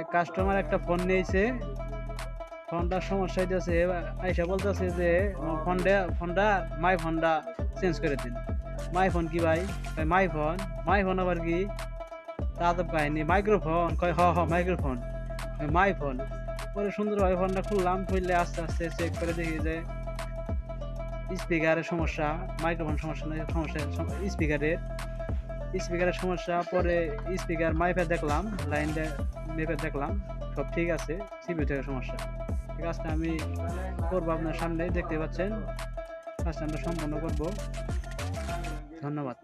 এক কাস্টমার একটা ফোন নিয়েছে। ফোনটার সমস্যা হইতেছে। আইসা বলতেছে যে ফোনটা ফোনটা মাই ফোনটা চেঞ্জ করে দিন। মাই ফোন কি ভাই? মাই ফোন মাই ফোন আবার কি? তা তো কাহিনি। মাইক্রোফোন কয়, হ হ মাইক্রোফোন মাই ফোন পরে সুন্দরভাবে ফোনটা খুললাম, খুললে আস্তে আস্তে চেক করে দেখি যে স্পিকারের সমস্যা মাইক্রোফোন সমস্যা সমস্যা স্পিকারের স্পিকারের সমস্যা, পরে স্পিকার মাইফে দেখলাম লাইন মেপে দেখলাম, সব ঠিক আছে সিপিউ থেকে সমস্যা। কাজটা আমি করব আপনার সামনে দেখতে পাচ্ছেন? কাজটা আমরা সম্পন্ন করব। ধন্যবাদ।